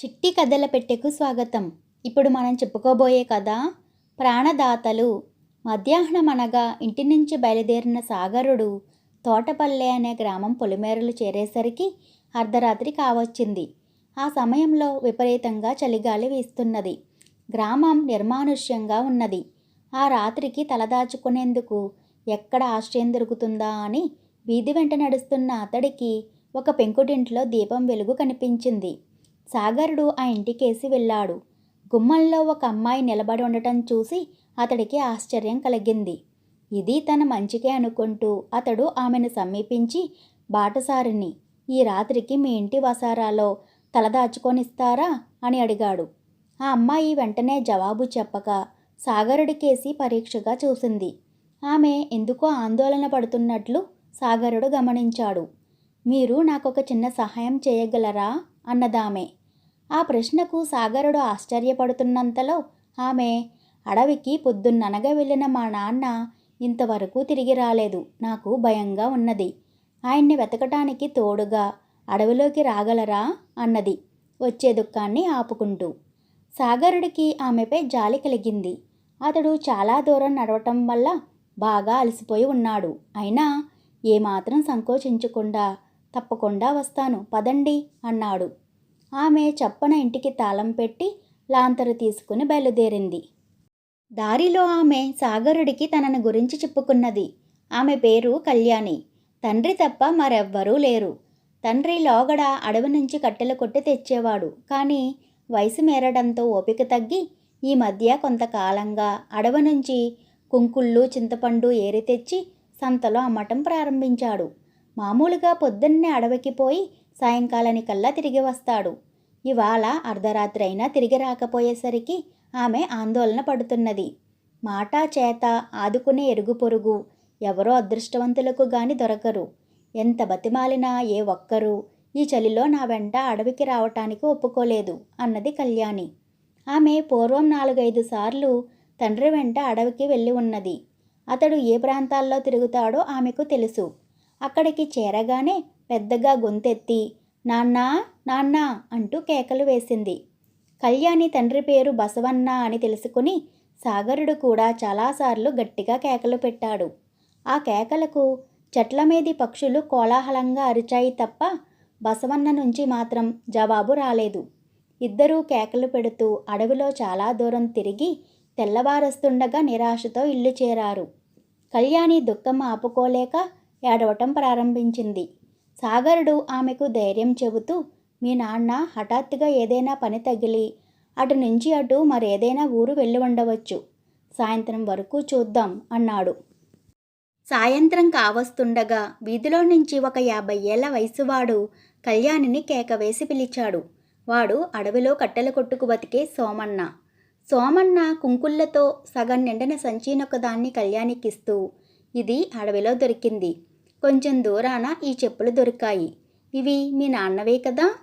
చిట్టి కథల పెట్టెకు స్వాగతం. ఇప్పుడు మనం చెప్పుకోబోయే కథ ప్రాణదాతలు. మధ్యాహ్నం అనగా ఇంటి నుంచి బయలుదేరిన సాగరుడు తోటపల్లె అనే గ్రామం పొలిమేరలు చేరేసరికి అర్ధరాత్రి కావచ్చింది. ఆ సమయంలో విపరీతంగా చలిగాలి వీస్తున్నది. గ్రామం నిర్మానుష్యంగా ఉన్నది. ఆ రాత్రికి తలదాచుకునేందుకు ఎక్కడ ఆశ్రయం దొరుకుతుందా అని వీధి వెంట నడుస్తున్న అతడికి ఒక పెంకుటింట్లో దీపం వెలుగు కనిపించింది. సాగరుడు ఆ ఇంటికేసి వెళ్ళాడు. గుమ్మంలో ఒక అమ్మాయి నిలబడి ఉండటం చూసి అతడికి ఆశ్చర్యం కలిగింది. ఇది తన మంచికే అనుకుంటూ అతడు ఆమెను సమీపించి బాటసారిని ఈ రాత్రికి మీ ఇంటి వసారాలో తలదాచుకొనిస్తారా? అని అడిగాడు. ఆ అమ్మాయి వెంటనే జవాబు చెప్పక సాగరుడికేసి పరీక్షగా చూసింది. ఆమె ఎందుకో ఆందోళన పడుతున్నట్లు? సాగరుడు గమనించాడు. మీరు నాకొక చిన్న సహాయం చేయగలరా? అన్నదామె. ఆ ప్రశ్నకు సాగరుడు ఆశ్చర్యపడుతున్నంతలో ఆమె అడవికి పొద్దున్ననగా వెళ్ళిన మా నాన్న ఇంతవరకు తిరిగి రాలేదు. నాకు భయంగా ఉన్నది. ఆయన్ని వెతకటానికి తోడుగా అడవిలోకి రాగలరా? అన్నది వచ్చే దుఃఖాన్ని ఆపుకుంటూ. సాగరుడికి ఆమెపై జాలి కలిగింది. అతడు చాలా దూరం నడవటం వల్ల బాగా అలసిపోయి ఉన్నాడు. అయినా ఏమాత్రం సంకోచించకుండా తప్పకుండా వస్తాను పదండి అన్నాడు. ఆమె చప్పన ఇంటికి తాళం పెట్టి లాంతరు తీసుకుని బయలుదేరింది. దారిలో ఆమె సాగరుడికి తనను గురించి చెప్పుకున్నది. ఆమె పేరు కళ్యాణి. తండ్రి తప్ప మరెవ్వరూ లేరు. తండ్రి లోగడ అడవి నుంచి కట్టెలు కొట్టి తెచ్చేవాడు. కానీ వయసు మేరడంతో ఓపిక తగ్గి ఈ మధ్య కొంతకాలంగా అడవి నుంచి కుంకుళ్ళు చింతపండు ఏరి తెచ్చి సంతలో అమ్మటం ప్రారంభించాడు. మామూలుగా పొద్దున్నే అడవికి పోయి సాయంకాలానికల్లా తిరిగి వస్తాడు. ఇవాళ అర్ధరాత్రి అయినా తిరిగి రాకపోయేసరికి ఆమె ఆందోళన పడుతున్నది. మాట చేత ఆదుకునే ఎరుగు పొరుగు ఎవరో అదృష్టవంతులకు గాని దొరకరు. ఎంత బతిమాలినా ఏ ఒక్కరూ ఈ చలిలో నా వెంట అడవికి రావటానికి ఒప్పుకోలేదు అన్నది కళ్యాణి. ఆమె పూర్వం నాలుగైదు సార్లు తండ్రి వెంట అడవికి వెళ్ళి ఉన్నది. అతడు ఏ ప్రాంతాల్లో తిరుగుతాడో ఆమెకు తెలుసు. అక్కడికి చేరగానే పెద్దగా గొంతెత్తి నాన్నా నాన్నా అంటూ కేకలు వేసింది. కళ్యాణి తండ్రి పేరు బసవన్న అని తెలుసుకుని సాగరుడు కూడా చాలాసార్లు గట్టిగా కేకలు పెట్టాడు. ఆ కేకలకు చెట్ల మీది పక్షులు కోలాహలంగా అరిచాయి తప్ప బసవన్న నుంచి మాత్రం జవాబు రాలేదు. ఇద్దరూ కేకలు పెడుతూ అడవిలో చాలా దూరం తిరిగి తెల్లవారస్తుండగా నిరాశతో ఇల్లు చేరారు. కళ్యాణి దుఃఖం ఆపుకోలేక ఏడవటం ప్రారంభించింది. సాగరుడు ఆమెకు ధైర్యం చెబుతూ మీ నాన్న హఠాత్తుగా ఏదైనా పని తగిలి అటు నుంచి అటు మరేదైనా ఊరు వెళ్ళి ఉండవచ్చు. సాయంత్రం వరకు చూద్దాం అన్నాడు. సాయంత్రం కావస్తుండగా వీధిలో నుంచి ఒక యాభై ఏళ్ళ వయసువాడు కళ్యాణిని కేకవేసి పిలిచాడు. వాడు అడవిలో కట్టెల కొట్టుకు బతికే సోమన్న. సోమన్న కుంకుళ్ళతో సగం నిండిన సంచీనొకదాన్ని కళ్యాణికిస్తూ ఇది అడవిలో దొరికింది. కొంచెం దూరాన ఈ చెప్పులు దొరికాయి. ఇవి మీ నాన్నవే కదా?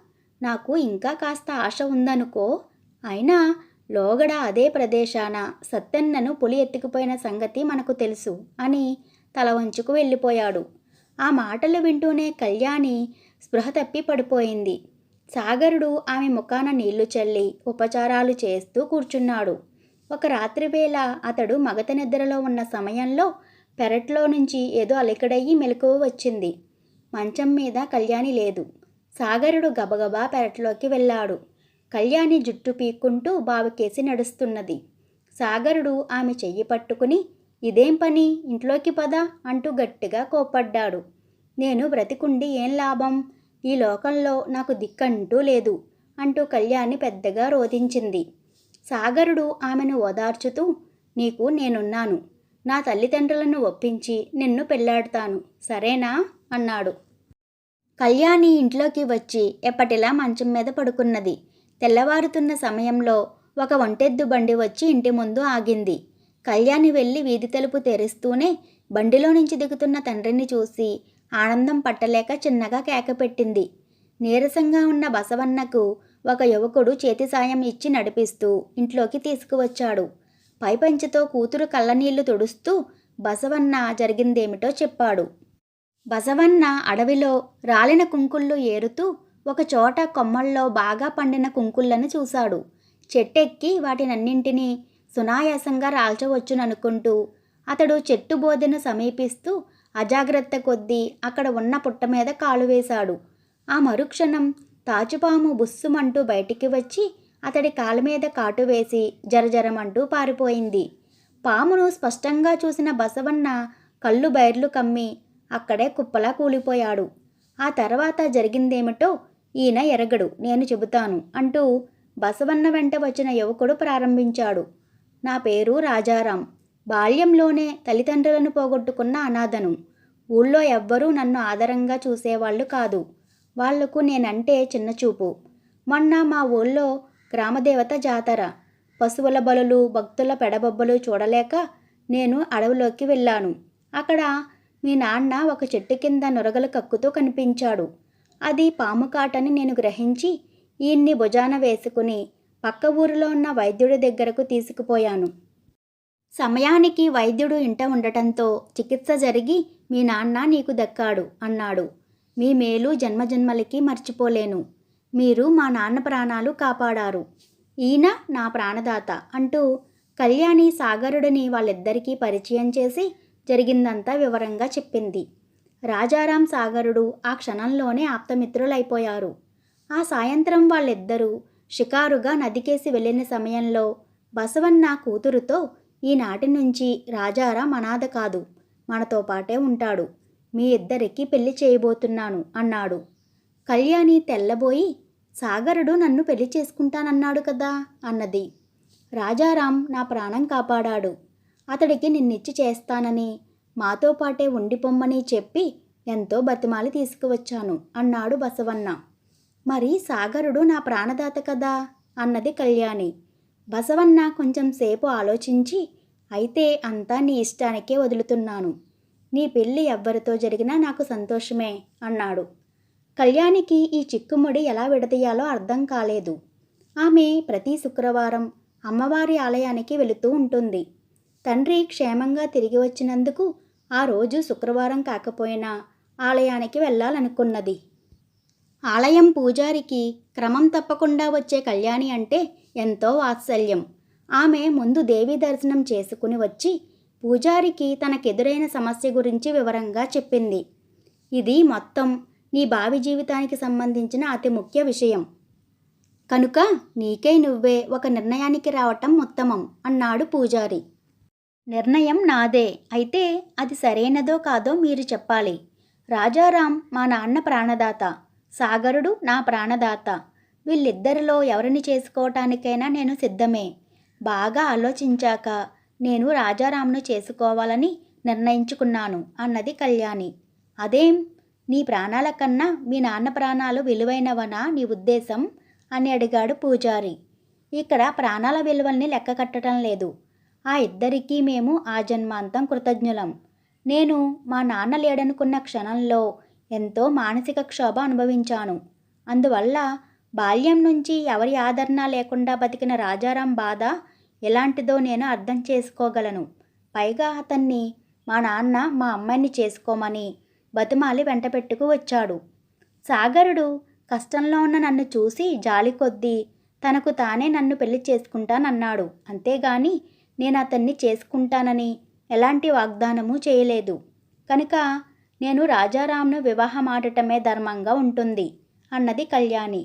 నాకు ఇంకా కాస్త ఆశ ఉందనుకో. అయినా లోగడ అదే ప్రదేశాన సత్తెన్నను పులి ఎత్తుకుపోయిన సంగతి మనకు తెలుసు అని తల వంచుకు వెళ్ళిపోయాడు. ఆ మాటలు వింటూనే కళ్యాణి స్పృహ తప్పి పడిపోయింది. సాగరుడు ఆమె ముఖాన నీళ్ళు చల్లి ఉపచారాలు చేస్తూ కూర్చున్నాడు. ఒక రాత్రివేళ అతడు మగత నిద్రలో ఉన్న సమయంలో పెరట్లో నుంచి ఏదో అలికడయ్యి మెలకువ వచ్చింది. మంచం మీద కళ్యాణి లేదు. సాగరుడు గబగబా పెరట్లోకి వెళ్ళాడు. కళ్యాణి జుట్టు పీక్కుంటూ బావికేసి నడుస్తున్నది. సాగరుడు ఆమె చెయ్యి పట్టుకుని ఇదేం పని? ఇంట్లోకి పద అంటూ గట్టిగా కోప్పడ్డాడు. నేను బ్రతికుండి ఏం లాభం? ఈ లోకంలో నాకు దిక్కంటూ లేదు అంటూ కళ్యాణి పెద్దగా రోధించింది. సాగరుడు ఆమెను ఓదార్చుతూ నీకు నేనున్నాను. నా తల్లిదండ్రులను ఒప్పించి నిన్ను పెళ్ళాడుతాను. సరేనా? అన్నాడు. కళ్యాణి ఇంట్లోకి వచ్చి ఎప్పటిలా మంచం మీద పడుకున్నది. తెల్లవారుతున్న సమయంలో ఒక ఒంటెద్దు బండి వచ్చి ఇంటి ముందు ఆగింది. కళ్యాణి వెళ్ళి వీధి తలుపు తెరుస్తూనే బండిలో నుంచి దిగుతున్న తండ్రిని చూసి ఆనందం పట్టలేక చిన్నగా కేకపెట్టింది నీరసంగా ఉన్న బసవన్నకు ఒక యువకుడు చేతి సాయం ఇచ్చి నడిపిస్తూ ఇంట్లోకి తీసుకువచ్చాడు. పైపంచతో కూతురు కళ్ళనీళ్ళు తుడుస్తూ బసవన్న జరిగిందేమిటో చెప్పాడు. బసవన్న అడవిలో రాలిన కుంకుళ్ళు ఏరుతూ ఒక చోట కొమ్మల్లో బాగా పండిన కుంకుళ్ళను చూశాడు. చెట్టెక్కి వాటినన్నింటినీ సునాయాసంగా రాల్చవచ్చుననుకుంటూ అతడు చెట్టు బోధెను సమీపిస్తూ అజాగ్రత్త కొద్దీ అక్కడ ఉన్న పుట్ట మీద కాలు వేశాడు. ఆ మరుక్షణం తాచుపాము బుస్సుమంటూ బయటికి వచ్చి అతడి కాలు మీద కాటు వేసి జరజరమంటూ పారిపోయింది. పామును స్పష్టంగా చూసిన బసవన్న కళ్ళు బైర్లు కమ్మి అక్కడే కుప్పలా కూలిపోయాడు. ఆ తర్వాత జరిగిందేమిటో ఈయన ఎరగడు నేను చెబుతాను అంటూ బసవన్న వెంట వచ్చిన యువకుడు ప్రారంభించాడు. నా పేరు రాజారాం. బాల్యంలోనే తల్లిదండ్రులను పోగొట్టుకున్న అనాథను. ఊళ్ళో ఎవ్వరూ నన్ను ఆదరంగా చూసేవాళ్ళు కాదు. వాళ్ళకు నేనంటే చిన్నచూపు. మొన్న మా ఊళ్ళో గ్రామదేవత జాతర. పశువుల బలులు భక్తుల పెడబొబ్బలు చూడలేక నేను అడవిలోకి వెళ్ళాను. అక్కడ మీ నాన్న ఒక చెట్టు కింద నురగలు కక్కుతూ కనిపించాడు. అది పాము కాటని నేను గ్రహించి ఈయన్ని భుజాన వేసుకుని పక్క ఊరిలో ఉన్న వైద్యుడి దగ్గరకు తీసుకుపోయాను. సమయానికి వైద్యుడు ఇంట ఉండటంతో చికిత్స జరిగి మీ నాన్న నీకు దక్కాడు అన్నాడు. మీ మేలు జన్మజన్మలకి మర్చిపోలేను. మీరు మా నాన్న ప్రాణాలు కాపాడారు. ఈయన నా ప్రాణదాత అంటూ కళ్యాణి సాగరుడిని వాళ్ళిద్దరికీ పరిచయం చేసి జరిగిందంతా వివరంగా చెప్పింది. రాజారాం సాగరుడు ఆ క్షణంలోనే ఆప్తమిత్రులైపోయారు. ఆ సాయంత్రం వాళ్ళిద్దరూ షికారుగా నదికేసి వెళ్ళిన సమయంలో బసవన్న కూతురుతో ఈనాటి నుంచి రాజారాం అనాథ కాదు మనతో పాటే ఉంటాడు. మీ ఇద్దరికి పెళ్ళి చేయబోతున్నాను అన్నాడు. కళ్యాణి తెల్లబోయి సాగరుడు నన్ను పెళ్ళి చేసుకుంటానన్నాడు కదా అన్నది. రాజారాం నా ప్రాణం కాపాడాడు. అతడికి నిన్నిచ్చి చేస్తానని మాతో పాటే ఉండిపోమ్మని చెప్పి ఎంతో బతిమాలి తీసుకువచ్చాను అన్నాడు బసవన్న. మరి సాగరుడు నా ప్రాణదాత కదా అన్నది కళ్యాణి. బసవన్న కొంచెం సేపు ఆలోచించి అయితే అంతా నీ ఇష్టానికే వదులుతున్నాను. నీ పెళ్ళి ఎవ్వరితో జరిగినా నాకు సంతోషమే అన్నాడు. కళ్యాణికి ఈ చిక్కుముడి ఎలా విడదీయాలో అర్థం కాలేదు. ఆమె ప్రతి శుక్రవారం అమ్మవారి ఆలయానికి వెళుతూ ఉంటుంది. తండ్రి క్షేమంగా తిరిగి వచ్చినందుకు ఆ రోజు శుక్రవారం కాకపోయినా ఆలయానికి వెళ్ళాలనుకున్నది. ఆలయం పూజారికి క్రమం తప్పకుండా వచ్చే కళ్యాణి అంటే ఎంతో వాత్సల్యం. ఆమె ముందు దేవి దర్శనం చేసుకుని వచ్చి పూజారికి తనకెదురైన సమస్య గురించి వివరంగా చెప్పింది. ఇది మొత్తం నీ భావి జీవితానికి సంబంధించిన అతి ముఖ్య విషయం. కనుక నీకై నువ్వే ఒక నిర్ణయానికి రావటం ఉత్తమం అన్నాడు పూజారి. నిర్ణయం నాదే అయితే అది సరైనదో కాదో మీరు చెప్పాలి. రాజారాం మా నాన్న ప్రాణదాత సాగరుడు నా ప్రాణదాత. వీళ్ళిద్దరిలో ఎవరిని చేసుకోవటానికైనా నేను సిద్ధమే. బాగా ఆలోచించాక నేను రాజారాంను చేసుకోవాలని నిర్ణయించుకున్నాను అన్నది కళ్యాణి. అదేం? నీ ప్రాణాల కన్నా మీ నాన్న ప్రాణాలు విలువైనవనా నీ ఉద్దేశం? అని అడిగాడు పూజారి. ఇక్కడ ప్రాణాల విలువల్ని లెక్క కట్టడం లేదు. ఆ ఇద్దరికీ మేము ఆ జన్మాంతం కృతజ్ఞులం. నేను మా నాన్న లేడనుకున్న క్షణంలో ఎంతో మానసిక క్షోభ అనుభవించాను. అందువల్ల బాల్యం నుంచి ఎవరి ఆదరణ లేకుండా బతికిన రాజారాం బాధ ఎలాంటిదో నేను అర్థం చేసుకోగలను. పైగా అతన్ని మా నాన్న మా అమ్మాయిని చేసుకోమని బతిమాలి వెంట పెట్టుకు వచ్చాడు. సాగరుడు కష్టంలో ఉన్న నన్ను చూసి జాలి కొద్దీ తనకు తానే నన్ను పెళ్ళి చేసుకుంటానన్నాడు. అంతేగాని నేను అతన్ని చేసుకుంటానని ఎలాంటి వాగ్దానము చేయలేదు. కనుక నేను రాజారాంను వివాహమాడటమే ధర్మంగా ఉంటుంది అన్నది కళ్యాణి.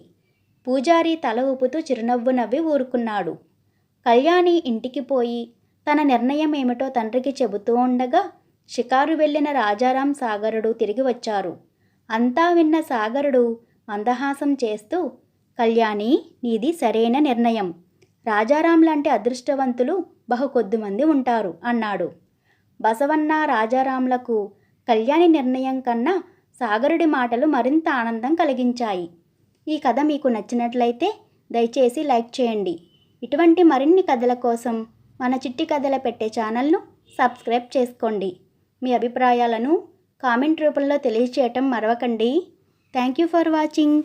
పూజారి తల ఊపుతూ చిరునవ్వు నవ్వి ఊరుకున్నాడు. కళ్యాణి ఇంటికి పోయి తన నిర్ణయం ఏమిటో తండ్రికి చెబుతూ ఉండగా షికారు వెళ్ళిన రాజారాం సాగరుడు తిరిగి వచ్చారు. అంతా విన్న సాగరుడు మందహాసం చేస్తూ కళ్యాణి నీది సరైన నిర్ణయం. రాజారాం లాంటి అదృష్టవంతులు బహు కొద్దిమంది ఉంటారు అన్నాడు. బసవన్న రాజారాంలకు కళ్యాణి నిర్ణయం కన్నా సాగరుడి మాటలు మరింత ఆనందం కలిగించాయి. ఈ కథ మీకు నచ్చినట్లయితే దయచేసి లైక్ చేయండి. ఇటువంటి మరిన్ని కథల కోసం మన చిట్టి కథల పెట్టే ఛానల్ను సబ్స్క్రైబ్ చేసుకోండి. మీ అభిప్రాయాలను కామెంట్ రూపంలో తెలియచేయటం మరవకండి. Thank you for watching